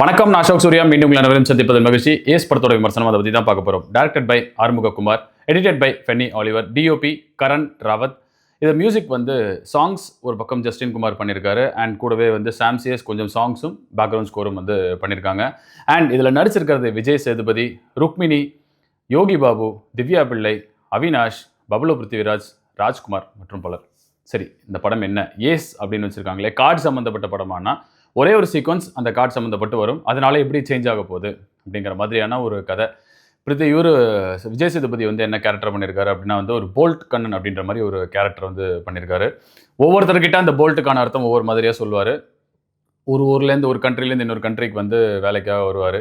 வணக்கம் நான் அசோக் சூர்யா. மீண்டும் உங்களை அனைவரும் சந்திப்பதில் மகிழ்ச்சி. ஏஸ் படத்தோட விமர்சனம் அதை பற்றி தான் பார்க்க போகிறோம் directed by Arumugakumar edited by Fenny Oliver DOP Karan Rawat இது மியூசிக் வந்து சாங்ஸ் ஒரு பக்கம் ஜஸ்டின் குமார் பண்ணியிருக்காரு அண்ட் கூடவே வந்து சாம்சியஸ் கொஞ்சம் சாங்ஸும் பேக்ரவுண்ட் ஸ்கோரும் வந்து பண்ணியிருக்காங்க அண்ட் இதில் நடிச்சிருக்கிறது விஜய் சேதுபதி ருக்மிணி யோகி பாபு திவ்யா பிள்ளை அவினாஷ் பபுலு பிருத்திவிராஜ் ராஜ்குமார் மற்றும் பலர். சரி இந்த படம் என்ன? ஏஸ் அப்படின்னு வச்சுருக்காங்களே. கார்டு சம்மந்தப்பட்ட படமானா? ஒரே ஒரு சீக்வன்ஸ் அந்த கார்டு சம்மந்தப்பட்டு வரும். அதனால எப்படி சேஞ்ச் ஆக போகுது அப்படிங்கிற மாதிரியான ஒரு கதை. பிரித்தி இவர் விஜய் சேதுபதி வந்து என்ன கேரக்டர் பண்ணியிருக்காரு அப்படின்னா வந்து ஒரு போல்ட் கண்ணன் அப்படின்ற மாதிரி ஒரு கேரக்டர் வந்து பண்ணியிருக்காரு ஒவ்வொருத்தர்கிட்ட அந்த போல்ட்டுக்கான அர்த்தம் ஒவ்வொரு மாதிரியாக சொல்லுவார். ஒரு ஊர்லேருந்து ஒரு கண்ட்ரிலேருந்து இன்னொரு கண்ட்ரிக்கு வந்து வேலைக்காக வருவார்.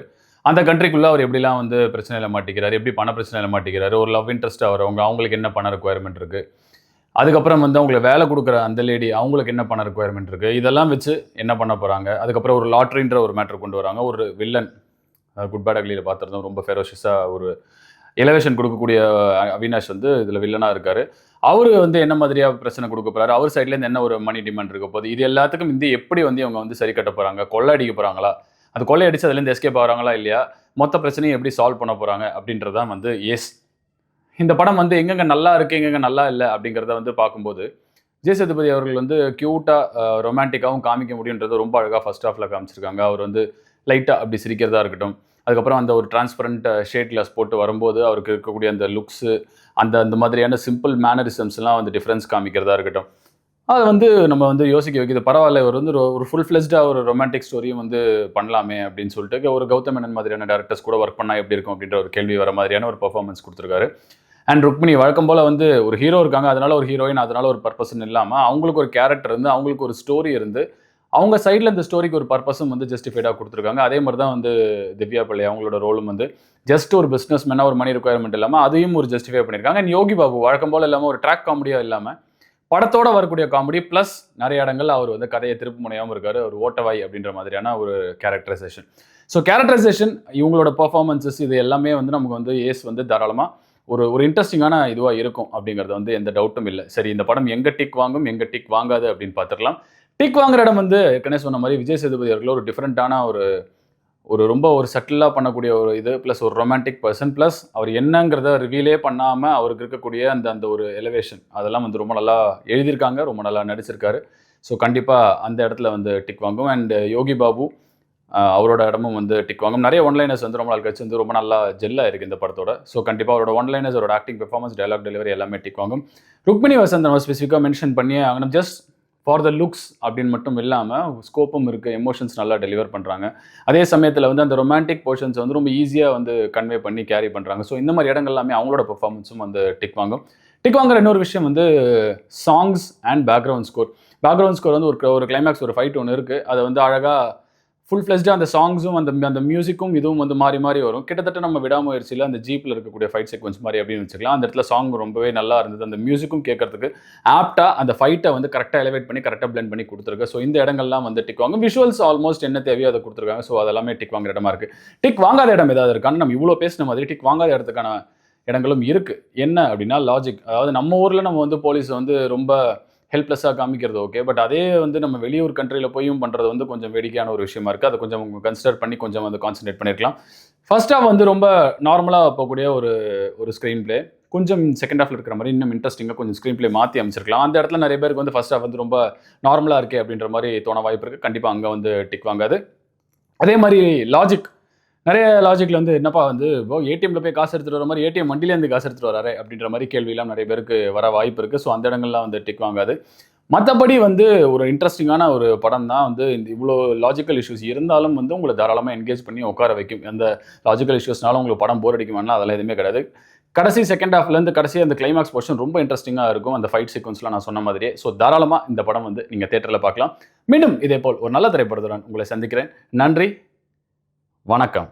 அந்த கண்ட்ரிக்குள்ளே அவர் எப்படிலாம் வந்து பிரச்சனையில் மாட்டிக்கிறார் எப்படி பண பிரச்சனையில் மாட்டிக்கிறாரு ஒரு லவ் இன்ட்ரெஸ்ட்டாக அவங்க அவங்களுக்கு என்ன பண ரெக்குவயர்மெண்ட் இருக்குது அதுக்கப்புறம் வந்து அவங்களுக்கு வேலை கொடுக்குற அந்த லேடி அவங்களுக்கு என்ன பண்ண ரெக்குயர்மெண்ட் இருக்குது இதெல்லாம் வச்சு என்ன பண்ண போகிறாங்க அதுக்கப்புறம் ஒரு லாட்ரின்ற ஒரு மேட்ரு கொண்டு வராங்க. ஒரு வில்லன் குட் பேட் அக்லியில் பார்த்துருந்தோம். ரொம்ப ஃபெரோஷியஸாக ஒரு எலவேஷன் கொடுக்கக்கூடிய அவினாஷ் வந்து இதில் வில்லனாக இருக்கார். அவர் வந்து என்ன மாதிரியாக பிரச்சனை கொடுக்க போறாரு? அவர் சைட்லேருந்து என்ன ஒரு மணி டிமாண்ட் இருக்க போகுது? இது எல்லாத்துக்கும் இந்த எப்படி வந்து இவங்க வந்து சரி கட்ட போகிறாங்க கொள்ளை அடிக்க போகிறாங்களா அது கொள்ளை அடித்து அதுலேருந்து எஸ்கேப் ஆகிறாங்களா இல்லையா? மொத்த பிரச்சனையும் எப்படி சால்வ் பண்ண போகிறாங்க அப்படின்றதான் வந்து எஸ் இந்த படம் வந்து எங்கெங்க நல்லா இருக்கு எங்கெங்க நல்லா இல்லை அப்படிங்கிறத வந்து பார்க்கும்போது ஜெய சேதுபதி அவர்கள் வந்து க்யூட்டாக ரொமான்டிக்காகவும் காமிக்க முடியுன்றது ரொம்ப அழகாக ஃபர்ஸ்ட் ஹாஃபில் காமிச்சிருக்காங்க. அவர் வந்து லைட்டாக அப்படி சிரிக்கிறதா இருக்கட்டும். அதுக்கப்புறம் அந்த ஒரு டிரான்ஸ்பரண்ட் ஷேட் கிளாஸ் போட்டு வரும்போது அவருக்கு இருக்கக்கூடிய அந்த லுக்ஸு அந்த அந்த மாதிரியான சிம்பிள் மேனரிசம்ஸ்லாம் வந்து டிஃப்ரென்ஸ் காமிக்கிறதா இருக்கட்டும். அதை வந்து நம்ம வந்து யோசிக்க வைக்கிது பரவாயில்ல இவர் வந்து ஒரு- ஒரு ஃபுல் ஃப்ளெஸ்டாக ஒரு ரொமான்டிக் ஸ்டோரியும் வந்து பண்ணலாமே அப்படின்னு சொல்லிட்டு ஒரு கௌதம் மேனன் மாதிரியான டேரக்டர்ஸ் கூட ஒர்க் பண்ணால் எப்படி இருக்கும் அப்படின்ற ஒரு கேள்வி வர மாதிரியான ஒரு பர்ஃபார்மன்ஸ் கொடுத்துருக்காரு. அண்ட் ருக்மிணி வழக்கம் போல் வந்து ஒரு ஹீரோ இருக்காங்க. அதனால ஒரு ஹீரோயின் அதனால ஒரு பர்பஸ்ன்னு இல்லாமல் அவங்களுக்கு ஒரு கேரக்டர் இருந்து அவங்களுக்கு ஒரு ஸ்டோரி இருந்து அவங்க சைடில் இந்த ஸ்டோரிக்கு ஒரு பர்பஸும் வந்து ஜஸ்டிஃபைடாக கொடுத்துருக்காங்க. அதே மாதிரி தான் வந்து திவ்யா பிள்ளை அவங்களோட ரோலும் வந்து ஜஸ்ட் ஒரு பிஸ்னஸ் மேனாக ஒரு மணி ரெக்குயர்மெண்ட் இல்லாமல் அதையும் ஒரு ஜஸ்டிஃபை பண்ணியிருக்காங்க அண்ட் யோகி பாபு வழக்கம் போல் இல்லாமல் ஒரு ட்ராக் காமெடியாக இல்லாமல் படத்தோட வரக்கூடிய காமெடி ப்ளஸ் நிறைய இடங்கள்ல அவர் வந்து கதையை திருப்பு முனையாமல் இருக்காரு. ஒரு ஓட்டவாய் அப்படின்ற மாதிரியான ஒரு கேரக்டரைசேஷன் ஸோ கேரக்டரைசேஷன் இவங்களோட பர்ஃபார்மன்ஸஸ் இது எல்லாமே வந்து நமக்கு வந்து ஏஸ் வந்து தாராளமாக ஒரு ஒரு இன்ட்ரெஸ்டிங்கான இதுவாக இருக்கும் அப்படிங்கிறது வந்து எந்த டவுட்டும் இல்லை. சரி இந்த படம் எங்கே டிக் வாங்கும் எங்கே டிக் வாங்காது அப்படின்னு பார்த்துக்கலாம் டிக் வாங்குற இடம் வந்து ஏற்கனவே சொன்ன மாதிரி விஜய் சேதுபதி அவர்கள் ஒரு டிஃப்ரெண்ட்டான ஒரு ஒரு ரொம்ப ஒரு சட்டிலாக பண்ணக்கூடிய ஒரு இது ப்ளஸ் ஒரு ரொமான்டிக் பர்சன் ப்ளஸ் அவர் என்னங்கிறத ரிவீலே பண்ணாமல் அவருக்கு இருக்கக்கூடிய அந்த அந்த ஒரு எலிவேஷன் அதெல்லாம் வந்து ரொம்ப நல்லா எழுதியிருக்காங்க ரொம்ப நல்லா நடிச்சிருக்காரு. ஸோ கண்டிப்பாக அந்த இடத்துல வந்து டிக் வாங்கும். அண்ட் யோகி பாபு அவரோட இடமும் வந்து டிக் வாங்கும். நிறைய ஒன்லைனர்ஸ் வந்து ரொம்ப நாள் கழிச்சு வந்து ரொம்ப நல்லா ஜெல்லாக இருக்குது இந்த படத்தோட. ஸோ கண்டிப்பாக அவரோட ஒன்லைனர்ஸ் அவரோட ஆக்டிங் பெர்ஃபார்மன்ஸ் டயலாக் டெலிவரி எல்லாமே டிக் வாங்கும். ருக்மிணி வசந்த் நம்ம ஸ்பெசிஃபிக்காக மென்ஷன் பண்ணி ஆகணும். ஜஸ்ட் ஃபார் த லுக்ஸ் அப்படின்னு மட்டும் இல்லாமல் ஸ்கோப்பும் இருக்குது எமோஷன்ஸ் நல்லா டெலிவர் பண்ணுறாங்க அதே சமயத்தில் வந்து அந்த ரொமான்டிக் போர்ஷன்ஸ் வந்து ரொம்ப ஈஸியாக வந்து கன்வே பண்ணி கேரி பண்ணுறாங்க ஸோ இந்த மாதிரி இடங்கள் எல்லாமே அவங்களோட பெர்ஃபார்மன்ஸும் வந்து டிக் வாங்கும். டிக் வாங்குற இன்னொரு விஷயம் வந்து songs and background score background score வந்து ஒரு ஒரு கிளைமேக்ஸ் ஒரு ஃபைட் ஒன்று இருக்குது அதை வந்து அழகாக ஃபுல் ஃப்ளெஸ்டாக அந்த சாங்ஸும் அந்த அந்த மியூசிக்கும் இதுவும் வந்து மாறி மாறி வரும். கிட்டத்தட்ட நம்ம விடாமுயற்சியில் அந்த ஜீப்பில் இருக்கக்கூடிய ஃபைட் சீக்வன்ஸ் மாதிரி அப்படின்னு வச்சுக்கலாம். அந்த இடத்துல சாங் ரொம்பவே நல்லா இருந்தது. அந்த மியூசிக்கும் கேட்கறதுக்கு ஆப்டாக அந்த ஃபைட்டை வந்து கரெக்டாக எலிவேட் பண்ணி கரெக்டாக பிளெண்ட் பண்ணி கொடுத்துருக்கு. ஸோ இந்த இடங்கள்லாம் வந்து டிக் வாங்க விஷுவல்ஸ் ஆல்மோஸ்ட் என்ன தேவையோ அதை கொடுத்துருக்காங்க. ஸோ அதெல்லாமே டிக் வாங்குற இடமா இருக்குது டிக் வாங்காத இடம் ஏதாவது இருக்கான்னு நம்ம இவ்வளோ பேசின மாதிரி டிக் வாங்காத இடத்துக்கான இடங்களும் இருக்குது என்ன அப்படின்னா லாஜிக் அதாவது நம்ம ஊரில் நம்ம வந்து போலீஸ் வந்து ரொம்ப ஹெல்ப்லெஸ்ஸாக காமிக்கிறது ஓகே பட் அதே வந்து நம்ம வெளியூர் கண்ட்ரியில் போயும் பண்ணுறது வந்து கொஞ்சம் வேடிக்கையான ஒரு விஷயமா இருக்குது அதை கொஞ்சம் கன்சிடர் பண்ணி கொஞ்சம் வந்து கான்சென்ட்ரேட் பண்ணியிருக்கலாம் ஃபர்ஸ்ட் ஹாஃப் வந்து ரொம்ப நார்மலாக போகக்கூடிய ஒரு ஒரு ஸ்க்ரீன் ப்ளே கொஞ்சம் செகண்ட் ஹாஃப்ல இருக்கிற மாதிரி இன்னும் இன்ட்ரெஸ்டிங்காக கொஞ்சம் ஸ்க்ரீன் ப்ளே மாற்றி அமைச்சிருக்கலாம். அந்த இடத்துல நிறைய பேருக்கு வந்து ஃபர்ஸ்ட் ஹாஃப் வந்து ரொம்ப நார்மலாக இருக்கே அப்படின்ற மாதிரி தோண வாய்ப்பு இருக்குது கண்டிப்பாக அங்கே வந்து டிக் வாங்காது. அதே மாதிரி லாஜிக் நிறைய லாஜிக்கில் வந்து என்னப்பா வந்து இப்போ ஏடிஎம்ல போய் காசு எடுத்துகிட்டு வர மாதிரி ஏடிஎம் வண்டியிலேருந்து காசு எடுத்துகிட்டு வராரு? அப்படின்ற மாதிரி கேள்வியெல்லாம் நிறைய பேருக்கு வர வாய்ப்பு இருக்குது ஸோ அந்த இடங்கள்லாம் வந்து டிக் வாங்காது. மற்றபடி வந்து ஒரு இன்ட்ரெஸ்டிங்கான ஒரு படம் தான் வந்து இந்த இவ்வளோ லாஜிக்கல் இஷ்யூஸ் இருந்தாலும் வந்து உங்களை தாராளமாக என்கேஜ் பண்ணி உட்கார வைக்கும். எந்த லாஜிக்கல் இஷ்யூஸ்னாலும் உங்களுக்கு படம் போர் அடிக்குமானா அதெல்லாம் எதுவுமே கிடையாது. கடைசி செகண்ட் ஹாஃப்லேருந்து கடைசி அந்த கிளைமாக்ஸ் போர்ஷன் ரொம்ப இன்ட்ரெஸ்டிங்காக இருக்கும். அந்த ஃபைட் சீக்வன்ஸ்லாம் நான் சொன்ன மாதிரியே. ஸோ தாராளமாக இந்த படம் வந்து நீங்கள் தேட்டரில் பார்க்கலாம். மீண்டும் இதே போல் ஒரு நல்ல திரைப்படத்துடன் உங்களை சந்திக்கிறேன். நன்றி. வணக்கம்.